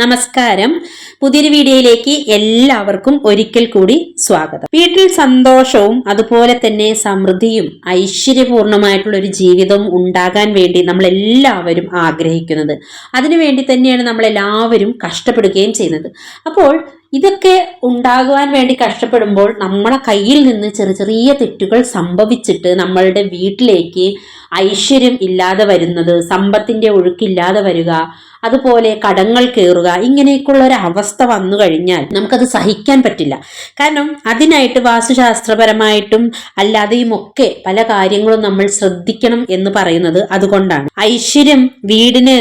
നമസ്കാരം. പുതിയൊരു വീഡിയോയിലേക്ക് എല്ലാവർക്കും ഒരിക്കൽ കൂടി സ്വാഗതം. വീട്ടിൽ സന്തോഷവും അതുപോലെ തന്നെ സമൃദ്ധിയും ഐശ്വര്യപൂർണമായിട്ടുള്ള ഒരു ജീവിതം ഉണ്ടാകാൻ വേണ്ടി നമ്മൾ എല്ലാവരും ആഗ്രഹിക്കുന്നത്. അതിനുവേണ്ടി തന്നെയാണ് നമ്മൾ എല്ലാവരും കഷ്ടപ്പെടുകയും ചെയ്യുന്നത്. അപ്പോൾ ഇതൊക്കെ ഉണ്ടാകുവാൻ വേണ്ടി കഷ്ടപ്പെടുമ്പോൾ നമ്മളെ കയ്യിൽ നിന്ന് ചെറിയ ചെറിയ തെറ്റുകൾ സംഭവിച്ചിട്ട് നമ്മളുടെ വീട്ടിലേക്ക് ഐശ്വര്യം ഇല്ലാതെ വരുന്നത് സമ്പത്തിന്റെ ഒഴുക്കില്ലാതെ വരിക അതുപോലെ കടങ്ങൾ കയറുക ഇങ്ങനെയൊക്കെയുള്ള ഒരു അവസ്ഥ വന്നു കഴിഞ്ഞാൽ നമുക്കത് സഹിക്കാൻ പറ്റില്ല. കാരണം അതിനായിട്ട് വാസ്തുശാസ്ത്രപരമായിട്ടും അല്ലാതെയും ഒക്കെ പല കാര്യങ്ങളും നമ്മൾ ശ്രദ്ധിക്കണം എന്ന് പറയുന്നത് അതുകൊണ്ടാണ്. ഐശ്വര്യം വീടിന്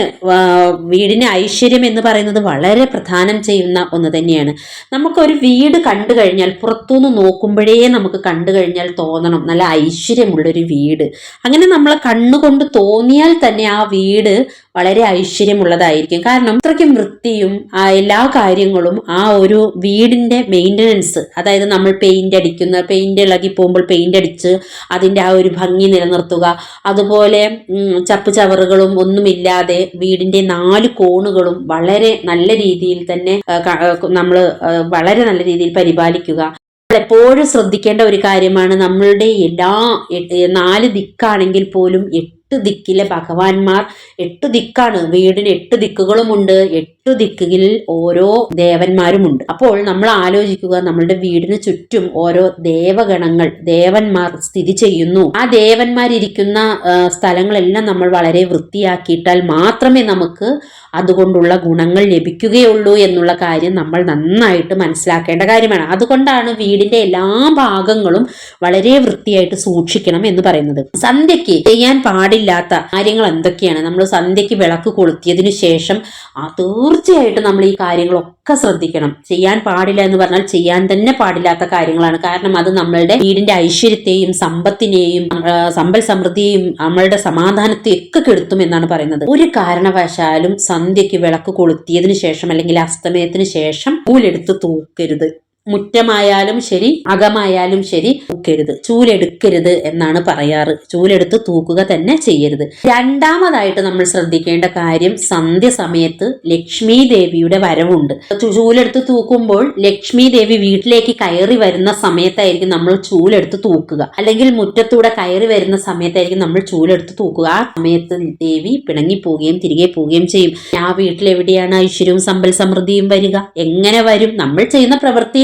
വീടിന് ഐശ്വര്യം എന്ന് പറയുന്നത് വളരെ പ്രധാനം ചെയ്യുന്ന ഒന്ന് തന്നെയാണ്. നമുക്കൊരു വീട് കണ്ടു കഴിഞ്ഞാൽ പുറത്തുനിന്ന് നോക്കുമ്പോഴേ നമുക്ക് കണ്ടു കഴിഞ്ഞാൽ തോന്നണം. നല്ല ഐശ്വര്യമുള്ളൊരു വീട്. അങ്ങനെ നമ്മളെ കണ്ണുകൊണ്ട് തോന്നിയാൽ തന്നെ ആ വീട് വളരെ ഐശ്വര്യമുള്ളതായിരിക്കും. കാരണം അത്രയ്ക്കും വൃത്തിയും എല്ലാ കാര്യങ്ങളും ആ ഒരു വീടിന്റെ മെയിന്റനൻസ് അതായത് നമ്മൾ പെയിന്റ് അടിക്കുന്ന പെയിന്റ് ഇളകി പോകുമ്പോൾ പെയിന്റ് അടിച്ച് അതിന്റെ ആ ഒരു ഭംഗി നിലനിർത്തുക അതുപോലെ ചപ്പ് ചവറുകളും ഒന്നുമില്ലാതെ വീടിന്റെ നാല് കോണുകളും വളരെ നല്ല രീതിയിൽ തന്നെ നമ്മൾ വളരെ നല്ല രീതിയിൽ പരിപാലിക്കുക. എപ്പോഴും ശ്രദ്ധിക്കേണ്ട ഒരു കാര്യമാണ് നമ്മളുടെ എല്ലാ നാല് ദിക്കാണെങ്കിൽ പോലും എട്ട് ദിക്കിലെ ഭഗവാന്മാർ എട്ട് ദിക്കാണ് വീടിന് എട്ട് ദിക്കുകളുമുണ്ട് എട്ട് ദിക്കിൽ ഓരോ ദേവന്മാരുമുണ്ട്. അപ്പോൾ നമ്മൾ ആലോചിക്കുക നമ്മളുടെ വീടിന് ചുറ്റും ഓരോ ദേവഗണങ്ങൾ ദേവന്മാർ സ്ഥിതി ചെയ്യുന്നു. ആ ദേവന്മാരിരിക്കുന്ന സ്ഥലങ്ങളെല്ലാം നമ്മൾ വളരെ വൃത്തിയാക്കിയിട്ടാൽ മാത്രമേ നമുക്ക് അതുകൊണ്ടുള്ള ഗുണങ്ങൾ ലഭിക്കുകയുള്ളൂ എന്നുള്ള കാര്യം നമ്മൾ നന്നായിട്ട് മനസ്സിലാക്കേണ്ട കാര്യമാണ്. അതുകൊണ്ടാണ് വീടിന്റെ എല്ലാ ഭാഗങ്ങളും വളരെ വൃത്തിയായിട്ട് സൂക്ഷിക്കണം എന്ന് പറയുന്നത്. സന്ധ്യയ്ക്ക് ചെയ്യാൻ പാടില്ലാത്ത കാര്യങ്ങൾ എന്തൊക്കെയാണ്? നമ്മൾ സന്ധ്യയ്ക്ക് വിളക്ക് കൊളുത്തിയതിനു ശേഷം തീർച്ചയായിട്ടും നമ്മൾ ഈ കാര്യങ്ങളൊക്കെ ശ്രദ്ധിക്കണം. ചെയ്യാൻ പാടില്ല എന്ന് പറഞ്ഞാൽ ചെയ്യാൻ തന്നെ പാടില്ലാത്ത കാര്യങ്ങളാണ്. കാരണം അത് നമ്മളുടെ വീടിന്റെ ഐശ്വര്യത്തെയും സമ്പത്തിനെയും സമ്പൽ സമൃദ്ധിയെയും നമ്മളുടെ സമാധാനത്തെയും ഒക്കെ കെടുത്തും എന്നാണ് പറയുന്നത്. ഒരു കാരണവശാലും സന്ധ്യയ്ക്ക് വിളക്ക് കൊളുത്തിയതിനു ശേഷം അല്ലെങ്കിൽ അസ്തമയത്തിന് ശേഷം പൂലെടുത്ത് തൂക്കരുത്. മുറ്റമായാലും ശരി അകമായാലും ശരി തൂക്കരുത് ചൂലെടുക്കരുത് എന്നാണ് പറയാറ്. ചൂലെടുത്ത് തൂക്കുക തന്നെ ചെയ്യരുത്. രണ്ടാമതായിട്ട് നമ്മൾ ശ്രദ്ധിക്കേണ്ട കാര്യം സന്ധ്യ സമയത്ത് ലക്ഷ്മി ദേവിയുടെ വരവുണ്ട്. ചൂലെടുത്ത് തൂക്കുമ്പോൾ ലക്ഷ്മി ദേവി വീട്ടിലേക്ക് കയറി വരുന്ന സമയത്തായിരിക്കും നമ്മൾ ചൂലെടുത്ത് തൂക്കുക. അല്ലെങ്കിൽ മുറ്റത്തൂടെ കയറി വരുന്ന സമയത്തായിരിക്കും നമ്മൾ ചൂലെടുത്ത് തൂക്കുക. ആ സമയത്ത് ദേവി പിണങ്ങി പോവുകയും തിരികെ പോവുകയും ചെയ്യും. ആ വീട്ടിൽ എവിടെയാണ് ഐശ്വര്യവും സമ്പൽ സമൃദ്ധിയും വരിക? എങ്ങനെ വരും? നമ്മൾ ചെയ്യുന്ന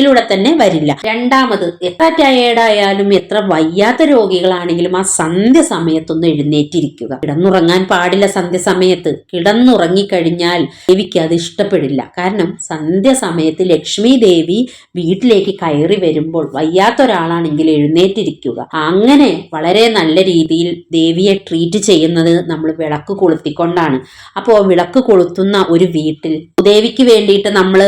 പ്രവൃത്തിയിലൂടെ തന്നെ വരില്ല. രണ്ടാമത് എത്ര ടയേർഡായാലും എത്ര വയ്യാത്ത രോഗികളാണെങ്കിലും ആ സന്ധ്യ സമയത്തൊന്ന് എഴുന്നേറ്റിരിക്കുക. കിടന്നുറങ്ങാൻ പാടില്ല സന്ധ്യ സമയത്ത്. കിടന്നുറങ്ങിക്കഴിഞ്ഞാൽ ദേവിക്ക് അത് ഇഷ്ടപ്പെടില്ല. കാരണം സന്ധ്യ സമയത്ത് ലക്ഷ്മി ദേവി വീട്ടിലേക്ക് കയറി വരുമ്പോൾ വയ്യാത്ത ഒരാളാണെങ്കിൽ എഴുന്നേറ്റിരിക്കുക. അങ്ങനെ വളരെ നല്ല രീതിയിൽ ദേവിയെ ട്രീറ്റ് ചെയ്യുന്നത് നമ്മൾ വിളക്ക് കൊളുത്തിക്കൊണ്ടാണ്. അപ്പോൾ വിളക്ക് കൊളുത്തുന്ന ഒരു വീട്ടിൽ ദേവിക്ക് വേണ്ടിയിട്ട് നമ്മൾ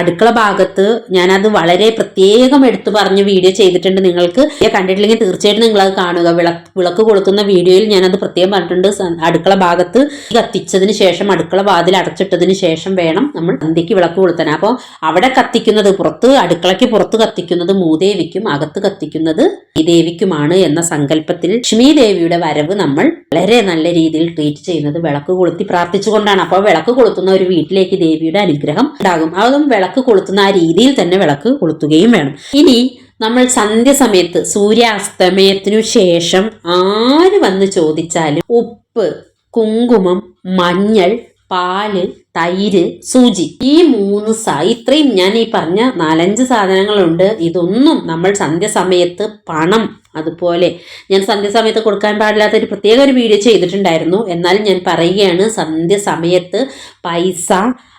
അടുക്കള ഭാഗത്ത് ഞാനത് വളരെ പ്രത്യേകം എടുത്തു പറഞ്ഞ് വീഡിയോ ചെയ്തിട്ടുണ്ട്. നിങ്ങൾക്ക് കണ്ടിട്ടില്ലെങ്കിൽ തീർച്ചയായിട്ടും നിങ്ങൾ അത് കാണുക. വിളക്ക് വിളക്ക് കൊളുത്തുന്ന വീഡിയോയിൽ അത് പ്രത്യേകം പറഞ്ഞിട്ടുണ്ട്. അടുക്കള ഭാഗത്ത് കത്തിച്ചതിന് ശേഷം അടുക്കള വാതിൽ അടച്ചിട്ടതിന് ശേഷം വേണം നമ്മൾ സന്ധ്യയ്ക്ക് വിളക്ക് കൊളുത്താൻ. അപ്പോൾ അവിടെ കത്തിക്കുന്നത് പുറത്ത് അടുക്കളയ്ക്ക് പുറത്ത് കത്തിക്കുന്നത് മൂദേവിക്കും അകത്ത് കത്തിക്കുന്നത് ദേവിക്കുമാണ് എന്ന സങ്കല്പത്തിൽ ലക്ഷ്മി ദേവിയുടെ വരവ് നമ്മൾ വളരെ നല്ല രീതിയിൽ ട്രീറ്റ് ചെയ്യുന്നത് വിളക്ക് കൊളുത്തി പ്രാർത്ഥിച്ചുകൊണ്ടാണ്. അപ്പോൾ വിളക്ക് കൊളുത്തുന്ന ഒരു വീട്ടിലേക്ക് ദേവിയുടെ അനുഗ്രഹം ഉണ്ടാകും. അതും വിളക്ക് കൊളുത്തുന്ന ആ രീതിയിൽ തന്നെ വിളക്ക് കൊളുത്തുകയും വേണം. ഇനി നമ്മൾ സന്ധ്യ സമയത്ത് സൂര്യാസ്തമയത്തിനു ശേഷം ആര് വന്ന് ചോദിച്ചാലും ഉപ്പ് കുങ്കുമം മഞ്ഞൾ പാൽ തൈര് സൂചി. ഈ മൂന്ന് സാ ഇത്രയും ഞാൻ ഈ പറഞ്ഞ നാലഞ്ച് സാധനങ്ങളുണ്ട്. ഇതൊന്നും നമ്മൾ സന്ധ്യ സമയത്ത് പണം അതുപോലെ ഞാൻ സന്ധ്യ സമയത്ത് കൊടുക്കാൻ പാടില്ലാത്ത ഒരു പ്രത്യേക ഒരു വീഡിയോ ചെയ്തിട്ടുണ്ടായിരുന്നു. എന്നാൽ ഞാൻ പറയുകയാണ് സന്ധ്യ സമയത്ത് പൈസ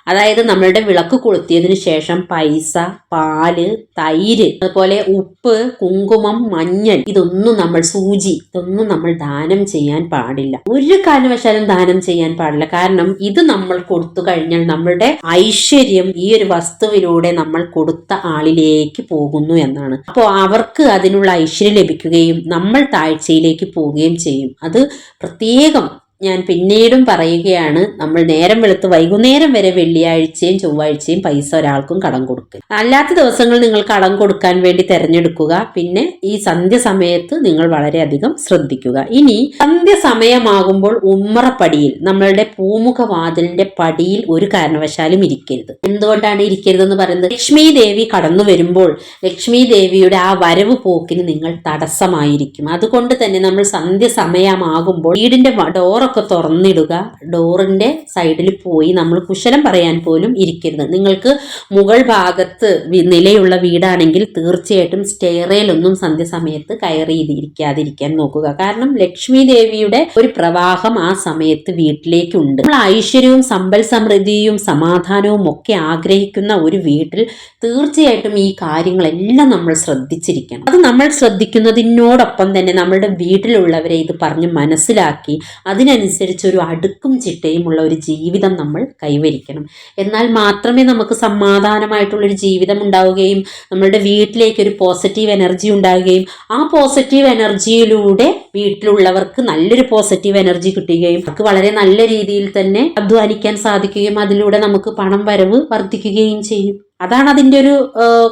അതായത് നമ്മളുടെ വിളക്ക് കൊളുത്തിയതിനു ശേഷം പൈസ പാൽ തൈര് അതുപോലെ ഉപ്പ് കുങ്കുമം മഞ്ഞൾ ഇതൊന്നും നമ്മൾ സൂചി ഇതൊന്നും നമ്മൾ ദാനം ചെയ്യാൻ പാടില്ല. ഒരു കാരണവശാലും ദാനം ചെയ്യാൻ പാടില്ല. കാരണം ഇത് നമ്മൾ കൊടുത്തു കഴിഞ്ഞാൽ നമ്മളുടെ ഐശ്വര്യം ഈ ഒരു വസ്തുവിലൂടെ നമ്മൾ കൊടുത്ത ആളിലേക്ക് പോകുന്നു എന്നാണ്. അപ്പോൾ അവർക്ക് അതിനുള്ള ഐശ്വര്യം ലഭിക്കുകയും നമ്മൾ താഴ്ചയിലേക്ക് പോവുകയും ചെയ്യും. അത് പ്രത്യേകം ഞാൻ പിന്നീടും പറയുകയാണ് നമ്മൾ നേരം വെളുത്ത് വൈകുന്നേരം വരെ വെള്ളിയാഴ്ചയും ചൊവ്വാഴ്ചയും പൈസ ഒരാൾക്കും കടം കൊടുക്കുക അല്ലാത്ത ദിവസങ്ങൾ നിങ്ങൾ കടം കൊടുക്കാൻ വേണ്ടി തിരഞ്ഞെടുക്കുക പിന്നെ ഈ സന്ധ്യ സമയത്ത് നിങ്ങൾ വളരെയധികം ശ്രദ്ധിക്കുക. ഇനി സന്ധ്യ സമയമാകുമ്പോൾ ഉമ്മറപ്പടിയിൽ നമ്മളുടെ പൂമുഖ വാതിലിന്റെ പടിയിൽ ഒരു കാരണവശാലും ഇരിക്കരുത്. എന്തുകൊണ്ടാണ് ഇരിക്കരുത് എന്ന് പറയുന്നത്? ലക്ഷ്മി ദേവി കടന്നു വരുമ്പോൾ ലക്ഷ്മി ദേവിയുടെ ആ വരവ് പോക്കിന് നിങ്ങൾ തടസ്സമായിരിക്കും. അതുകൊണ്ട് തന്നെ നമ്മൾ സന്ധ്യ സമയമാകുമ്പോൾ വീടിന്റെ വ- ഡോറൊക്കെ തുറന്നിടുക. ഡോറിന്റെ സൈഡിൽ പോയി നമ്മൾ കുശലം പറയാൻ പോലും ഇരിക്കരുത്. നിങ്ങൾക്ക് മുകൾ ഭാഗത്ത് നിലയുള്ള വീടാണെങ്കിൽ തീർച്ചയായിട്ടും സ്റ്റെയറയിലൊന്നും സന്ധ്യസമയത്ത് കയറി ഇരിക്കാതിരിക്കാൻ നോക്കുക. കാരണം ലക്ഷ്മി ദേവിയുടെ ഒരു പ്രവാഹം ആ സമയത്ത് വീട്ടിലേക്കുണ്ട്. നമ്മൾ ഐശ്വര്യവും സമ്പൽ സമൃദ്ധിയും സമാധാനവും ഒക്കെ ആഗ്രഹിക്കുന്ന ഒരു വീട്ടിൽ തീർച്ചയായിട്ടും ഈ കാര്യങ്ങളെല്ലാം നമ്മൾ ശ്രദ്ധിച്ചിരിക്കണം. അത് നമ്മൾ ശ്രദ്ധിക്കുന്നതിനോടൊപ്പം തന്നെ നമ്മളുടെ വീട്ടിലുള്ളവരെ ഇത് പറഞ്ഞ് മനസ്സിലാക്കി അതിനനുസരിച്ച് ഒരു അടുക്കും ചിട്ടയുമുള്ള ഒരു ജീവിതം നമ്മൾ കൈവരിക്കണം. എന്നാൽ മാത്രമേ നമുക്ക് സമാധാനമായിട്ടുള്ളൊരു ജീവിതം ഉണ്ടാവുകയും നമ്മളുടെ വീട്ടിലേക്ക് ഒരു പോസിറ്റീവ് എനർജി ഉണ്ടാവുകയും ആ പോസിറ്റീവ് എനർജിയിലൂടെ വീട്ടിലുള്ളവർക്ക് നല്ലൊരു പോസിറ്റീവ് എനർജി കിട്ടുകയും അവർക്ക് വളരെ നല്ല രീതിയിൽ തന്നെ അധ്വാനിക്കാൻ സാധിക്കുകയും അതിലൂടെ നമുക്ക് പണം വരവ് വർദ്ധിക്കുകയും ചെയ്യും. അതാണ് അതിന്റെ ഒരു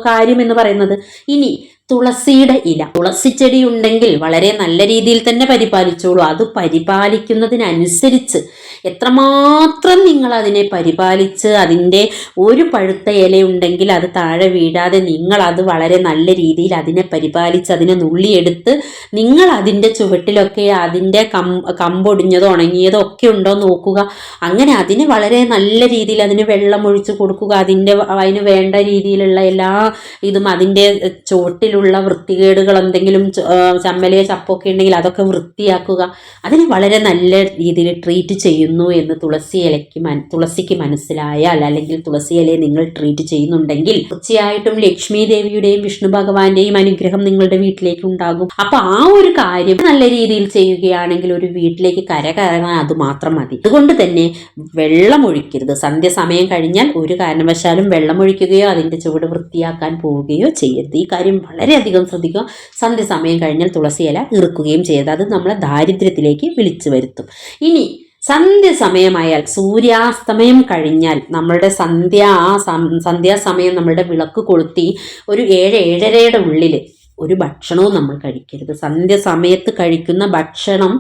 കാര്യം എന്ന് പറയുന്നത്. ഇനി തുളസിയുടെ ഇല. തുളസി ചെടി ഉണ്ടെങ്കിൽ വളരെ നല്ല രീതിയിൽ തന്നെ പരിപാലിച്ചോളൂ. അത് പരിപാലിക്കുന്നതിനനുസരിച്ച് എത്രമാത്രം നിങ്ങൾ അതിനെ പരിപാലിച്ച് അതിന്റെ ഒരു പഴുത്ത ഇലയുണ്ടെങ്കിൽ അത് താഴെ വീഴാതെ നിങ്ങൾ അത് വളരെ നല്ല രീതിയിൽ അതിനെ പരിപാലിച്ച് അതിനെ നുള്ളിയെടുത്ത് നിങ്ങൾ അതിന്റെ ചുവട്ടിലൊക്കെ അതിന്റെ കം കമ്പൊടിഞ്ഞതോ ഉണങ്ങിയതോ ഒക്കെ ഉണ്ടോ നോക്കുക. അങ്ങനെ അതിന് വളരെ നല്ല രീതിയിൽ അതിന് വെള്ളം ഒഴിച്ച് കൊടുക്കുക. അതിന്റെ അതിന് വേണ്ട രീതിയിലുള്ള എല്ലാ ഇതും അതിന്റെ ചുവട്ടിലുള്ള വൃത്തികേടുകൾ എന്തെങ്കിലും ചമ്മലയോ ചപ്പൊക്കെ ഉണ്ടെങ്കിൽ അതൊക്കെ വൃത്തിയാക്കുക. അതിനെ വളരെ നല്ല രീതിയിൽ ട്രീറ്റ് ചെയ്യുന്നു എന്ന് തുളസി ഇലയ്ക്ക് മൻ തുളസിക്ക് മനസ്സിലായാൽ അല്ലെങ്കിൽ തുളസി ഇലയെ നിങ്ങൾ ട്രീറ്റ് ചെയ്യുന്നുണ്ടെങ്കിൽ തീർച്ചയായിട്ടും ലക്ഷ്മി ദേവിയുടെയും വിഷ്ണു ഭഗവാന്റെയും അനുഗ്രഹം നിങ്ങളുടെ വീട്ടിലേക്ക് ഉണ്ടാകും. അപ്പൊ ആ ഒരു കാര്യം നല്ല രീതിയിൽ ചെയ്യുകയാണെങ്കിൽ ഒരു വീട്ടിലേക്ക് കര കയറാൻ അത് മാത്രം മതി. അതുകൊണ്ട് തന്നെ വെള്ളം ഒഴിക്കരുത്. സന്ധ്യ സമയം കഴിഞ്ഞാൽ ഒരു കാരണവശാലും വെള്ളം ഒഴിക്കുകയോ അതിന്റെ ചുവട് വൃത്തിയാക്കാൻ പോവുകയോ ചെയ്യരുത്. ഈ കാര്യം വളരെയധികം ശ്രദ്ധിക്കുക. സന്ധ്യ സമയം കഴിഞ്ഞാൽ തുളസിയില ഇറുക്കുകയും ചെയ്യരുത്. അത് നമ്മളെ ദാരിദ്ര്യത്തിലേക്ക് വിളിച്ചു വരുത്തും. ഇനി സന്ധ്യ സമയമായാൽ സൂര്യാസ്തമയം കഴിഞ്ഞാൽ നമ്മളുടെ സന്ധ്യ ആ സന്ധ്യാസമയം നമ്മളുടെ വിളക്ക് കൊളുത്തി ഒരു ഏഴ് ഏഴരയുടെ ഉള്ളിൽ ഒരു ഭക്ഷണവും നമ്മൾ കഴിക്കരുത്. സന്ധ്യ സമയത്ത് കഴിക്കുന്ന ഭക്ഷണം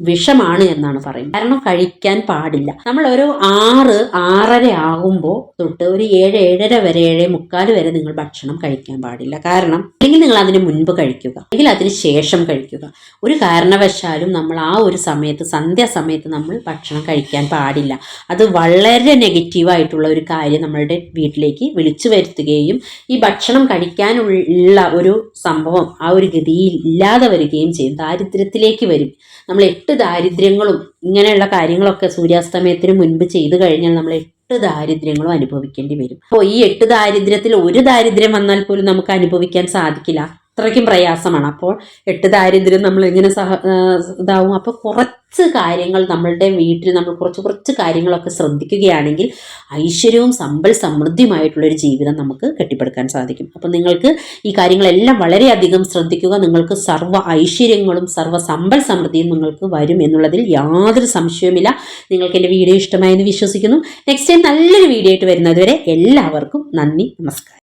വിഷമാണ് എന്നാണ് പറയുന്നത്. കാരണം കഴിക്കാൻ പാടില്ല. നമ്മൾ ഒരു ആറ് ആറര ആകുമ്പോൾ തൊട്ട് ഒരു ഏഴ് ഏഴര വരെ ഏഴ് മുക്കാൽ വരെ നിങ്ങൾ ഭക്ഷണം കഴിക്കാൻ പാടില്ല. കാരണം അല്ലെങ്കിൽ നിങ്ങൾ അതിന് മുൻപ് കഴിക്കുക. അല്ലെങ്കിൽ അതിന് ശേഷം കഴിക്കുക. ഒരു കാരണവശാലും നമ്മൾ ആ ഒരു സമയത്ത് സന്ധ്യാസമയത്ത് നമ്മൾ ഭക്ഷണം കഴിക്കാൻ പാടില്ല. അത് വളരെ നെഗറ്റീവായിട്ടുള്ള ഒരു കാര്യം നമ്മളുടെ വീട്ടിലേക്ക് വിളിച്ചു വരുത്തുകയും ഈ ഭക്ഷണം കഴിക്കാനുള്ള ഒരു സംഭവം ആ ഒരു ഗതിയിൽ ഇല്ലാതെ വരികയും ചെയ്യും. ദാരിദ്ര്യത്തിലേക്ക് വരും. നമ്മൾ എട്ട് ദാരിദ്ര്യങ്ങളും ഇങ്ങനെയുള്ള കാര്യങ്ങളൊക്കെ സൂര്യാസ്തമയത്തിന് മുൻപ് ചെയ്തു കഴിഞ്ഞാൽ നമ്മൾ എട്ട് ദാരിദ്ര്യങ്ങളും അനുഭവിക്കേണ്ടി വരും. അപ്പോൾ ഈ എട്ട് ദാരിദ്ര്യത്തിൽ ഒരു ദാരിദ്ര്യം വന്നാൽ പോലും നമുക്ക് അനുഭവിക്കാൻ സാധിക്കില്ല. അത്രയ്ക്കും പ്രയാസമാണ്. അപ്പോൾ എട്ട് ദാരിദ്ര്യം നമ്മൾ എങ്ങനെ സഹ ഇതാവും. അപ്പോൾ കുറച്ച് കാര്യങ്ങൾ നമ്മളുടെ വീട്ടിൽ നമ്മൾ കുറച്ച് കുറച്ച് കാര്യങ്ങളൊക്കെ ശ്രദ്ധിക്കുകയാണെങ്കിൽ ഐശ്വര്യവും സമ്പൽ സമൃദ്ധിയുമായിട്ടുള്ളൊരു ജീവിതം നമുക്ക് കെട്ടിപ്പടുക്കാൻ സാധിക്കും. അപ്പോൾ നിങ്ങൾക്ക് ഈ കാര്യങ്ങളെല്ലാം വളരെയധികം ശ്രദ്ധിക്കുക. നിങ്ങൾക്ക് സർവ ഐശ്വര്യങ്ങളും സർവ സമ്പൽ സമൃദ്ധിയും നിങ്ങൾക്ക് വരും എന്നുള്ളതിൽ യാതൊരു സംശയവുമില്ല. നിങ്ങൾക്ക് എന്റെ വീഡിയോ ഇഷ്ടമായെന്ന് വിശ്വസിക്കുന്നു. നെക്സ്റ്റ് ടൈം നല്ലൊരു വീഡിയോ ആയിട്ട് വരുന്നതുവരെ എല്ലാവർക്കും നന്ദി നമസ്കാരം.